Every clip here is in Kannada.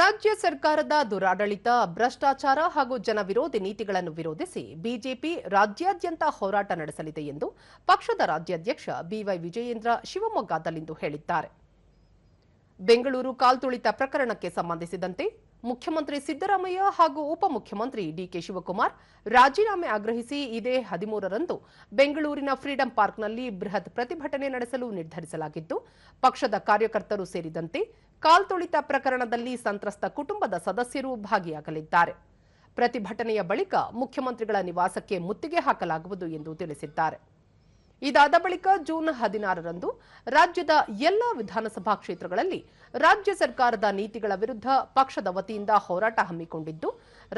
ರಾಜ್ಯ ಸರ್ಕಾರದ ದುರಾಡಳಿತ, ಭ್ರಷ್ಟಾಚಾರ ಹಾಗೂ ಜನವಿರೋಧಿ ನೀತಿಗಳನ್ನು ವಿರೋಧಿಸಿ ಬಿಜೆಪಿ ರಾಜ್ಯಾದ್ಯಂತ ಹೋರಾಟ ನಡೆಸಲಿದೆ ಎಂದು ಪಕ್ಷದ ರಾಜ್ಯಾಧ್ಯಕ್ಷ ಬಿವೈ ವಿಜಯೇಂದ್ರ ಶಿವಮೊಗ್ಗದಲ್ಲಿಂದು ಹೇಳಿದ್ದಾರೆ. ಬೆಂಗಳೂರು ಕಾಲ್ತುಳಿತ ಪ್ರಕರಣಕ್ಕೆ ಸಂಬಂಧಿಸಿದಂತೆ ಮುಖ್ಯಮಂತ್ರಿ ಸಿದ್ದರಾಮಯ್ಯ ಹಾಗೂ ಉಪಮುಖ್ಯಮಂತ್ರಿ ಡಿಕೆ ಶಿವಕುಮಾರ್ ರಾಜೀನಾಮೆ ಆಗ್ರಹಿಸಿ ಇದೇ ಹದಿಮೂರರಂದು ಬೆಂಗಳೂರಿನ ಫ್ರೀಡಂ ಪಾರ್ಕ್ನಲ್ಲಿ ಬೃಹತ್ ಪ್ರತಿಭಟನೆ ನಡೆಸಲು ನಿರ್ಧರಿಸಲಾಗಿದ್ದು ಪಕ್ಷದ ಕಾರ್ಯಕರ್ತರು ಸೇರಿದಂತೆ ಕಾಲ್ತುಳಿತ ಪ್ರಕರಣದಲ್ಲಿ ಸಂತ್ರಸ್ತ ಕುಟುಂಬದ ಸದಸ್ಯರು ಭಾಗಿಯಾಗಲಿದ್ದಾರೆ. ಪ್ರತಿಭಟನೆಯ ಬಳಿಕ ಮುಖ್ಯಮಂತ್ರಿಗಳ ನಿವಾಸಕ್ಕೆ ಮುತ್ತಿಗೆ ಹಾಕಲಾಗುವುದು ಎಂದು ತಿಳಿಸಿದ್ದಾರೆ. ಇದಾದ ಬಳಿಕ ಜೂನ್ ಹದಿನಾರರಂದು ರಾಜ್ಯದ ಎಲ್ಲಾ ವಿಧಾನಸಭಾ ಕ್ಷೇತ್ರಗಳಲ್ಲಿ ರಾಜ್ಯ ಸರ್ಕಾರದ ನೀತಿಗಳ ವಿರುದ್ಧ ಪಕ್ಷದ ವತಿಯಿಂದ ಹೋರಾಟ ಹಮ್ಮಿಕೊಂಡಿದ್ದು,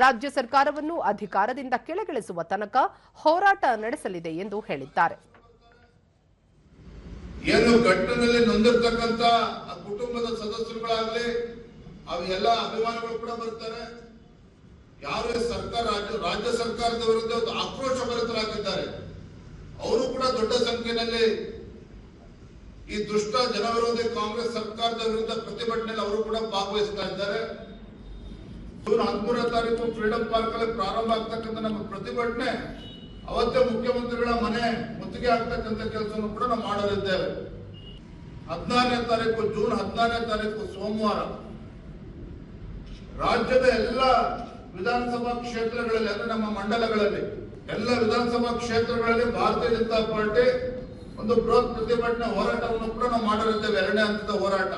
ರಾಜ್ಯ ಸರ್ಕಾರವನ್ನು ಅಧಿಕಾರದಿಂದ ಕೆಳಗಿಳಿಸುವ ತನಕ ಹೋರಾಟ ನಡೆಸಲಿದೆ ಎಂದು ಹೇಳಿದ್ದಾರೆ. ಏನು ಘಟ್ಟದಲ್ಲಿ ನೊಂದಿರ್ತಕ್ಕಂತ ಆ ಕುಟುಂಬದ ಸದಸ್ಯರುಗಳಾಗ್ಲಿ ಅವೆಲ್ಲ ಅಭಿಮಾನಿಗಳು ಕೂಡ ಬರ್ತಾರೆ. ಯಾರೇ ಸರ್ಕಾರ, ರಾಜ್ಯ ಸರ್ಕಾರದ ವಿರುದ್ಧ ಆಕ್ರೋಶ ಭರಿತರಾಗಿದ್ದಾರೆ. ದೊಡ್ಡ ಸಂಖ್ಯೆಯಲ್ಲಿ ಈ ದುಷ್ಟ ಜನವಿರೋಧಿ ಕಾಂಗ್ರೆಸ್ ಸರ್ಕಾರದ ವಿರುದ್ಧ ಪ್ರತಿಭಟನೆಯಲ್ಲಿ ಅವರು ಕೂಡ ಭಾಗವಹಿಸ್ತಾ ಇದ್ದಾರೆ. ಜೂನ್ ಹದಿಮೂರನೇ ತಾರೀಕು ಫ್ರೀಡಂ ಪಾರ್ಕ್ ಅಲ್ಲಿ ಪ್ರಾರಂಭ ಆಗ್ತಕ್ಕಂಥ ನಮ್ಮ ಪ್ರತಿಭಟನೆ ಅವತ್ತೇ ಮುಖ್ಯಮಂತ್ರಿಗಳ ಮನೆ ಮುತ್ತಿಗೆ ಆಗ್ತಕ್ಕಂಥ ಕೆಲಸವನ್ನು ಕೂಡ ನಾವು ಮಾಡಲಿದ್ದೇವೆ. ಹದಿನಾರನೇ ತಾರೀಕು, ಜೂನ್ ಹದಿನಾರನೇ ತಾರೀಕು ಸೋಮವಾರ ರಾಜ್ಯದ ಎಲ್ಲ ವಿಧಾನಸಭಾ ಕ್ಷೇತ್ರಗಳಲ್ಲಿ, ಅಂದ್ರೆ ನಮ್ಮ ಮಂಡಲಗಳಲ್ಲಿ, ಎಲ್ಲ ವಿಧಾನಸಭಾ ಕ್ಷೇತ್ರಗಳಲ್ಲಿ ಭಾರತೀಯ ಜನತಾ ಪಾರ್ಟಿ ಒಂದು ಬೃಹತ್ ಪ್ರತಿಭಟನೆ ಹೋರಾಟವನ್ನು ಕೂಡ ನಾವು ಮಾಡಲಿದ್ದೇವೆ ಎರಡನೇ ಹಂತದ ಹೋರಾಟ.